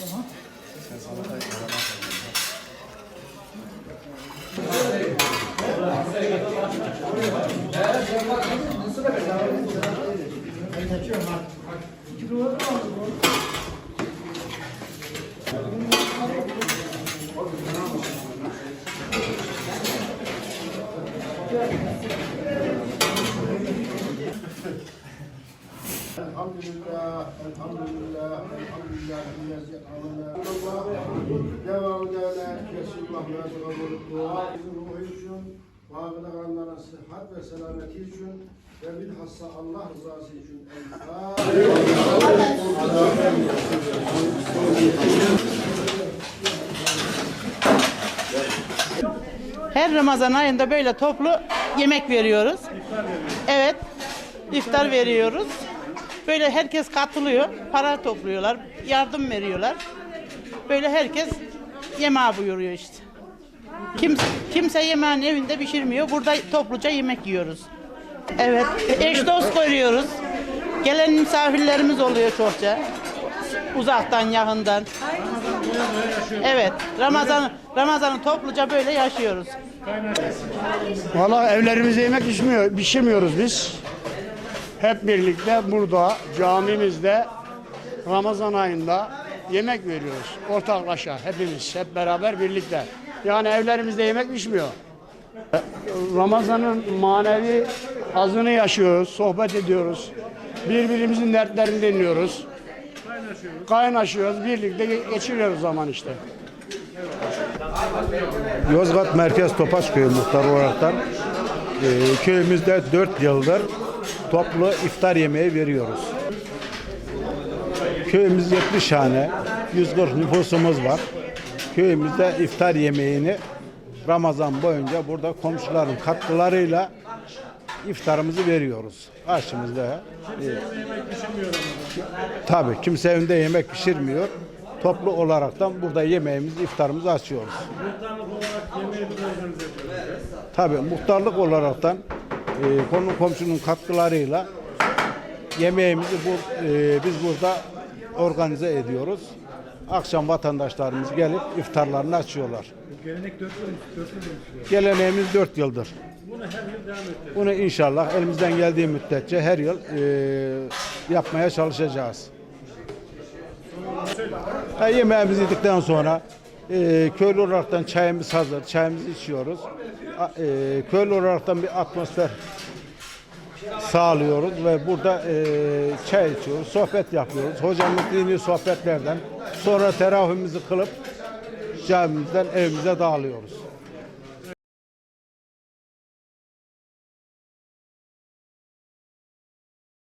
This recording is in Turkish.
Tamam. Sen salatayı Ben kaçıyorum ha. İki dolar mı aldın? Sıhhat ve selameti için ve bilhassa Allah rızası için. Her Ramazan ayında böyle toplu yemek veriyoruz. Evet. iftar veriyoruz. Böyle herkes katılıyor. Para topluyorlar. Yardım veriyorlar. Böyle herkes yemeğe buyuruyor işte. Kimse, kimse yemeğin evinde pişirmiyor. Burada topluca yemek yiyoruz. Evet. Eş dost koyuyoruz. Gelen misafirlerimiz oluyor çokça. Uzaktan, yakından. Evet. Ramazan Ramazan'ı topluca böyle yaşıyoruz. Valla evlerimizde yemek pişmiyor, pişirmiyoruz biz. Hep birlikte burada camimizde Ramazan ayında yemek veriyoruz. Ortaklaşa hepimiz hep beraber birlikte. Yani evlerimizde yemek pişmiyor. Ramazan'ın manevi azını yaşıyoruz, sohbet ediyoruz. Birbirimizin dertlerini dinliyoruz. Kaynaşıyoruz, birlikte geçiriyoruz zaman işte. Yozgat Merkez Topaç Köyü muhtarı olaraktan e, köyümüzde 4 yıldır toplu iftar yemeği veriyoruz. Köyümüz 70 hane, 140 nüfusumuz var. Köyümüzde iftar yemeğini Ramazan boyunca burada komşuların katkılarıyla iftarımızı veriyoruz. Aşımızda. E, tabii kimse evinde yemek pişirmiyor. Toplu olaraktan burada yemeğimizi, iftarımızı açıyoruz. Tabii muhtarlık olaraktan e, konu komşunun katkılarıyla yemeğimizi bu, e, biz burada organize ediyoruz. Akşam vatandaşlarımız gelip iftarlarını açıyorlar. Gelenek 4 yıl, 4 yıl Geleneğimiz 4 yıldır. Bunu her yıl devam ettireceğiz. Bunu inşallah elimizden geldiği müddetçe her yıl e, yapmaya çalışacağız. Ha, yemeğimizi yedikten sonra e, köylü olaraktan çayımız hazır, çayımızı içiyoruz. E, köylü olaraktan bir atmosfer sağlıyoruz ve burada e, çay içiyoruz, sohbet yapıyoruz. Hocamız dini sohbetlerden sonra teravihimizi kılıp camimizden evimize dağılıyoruz.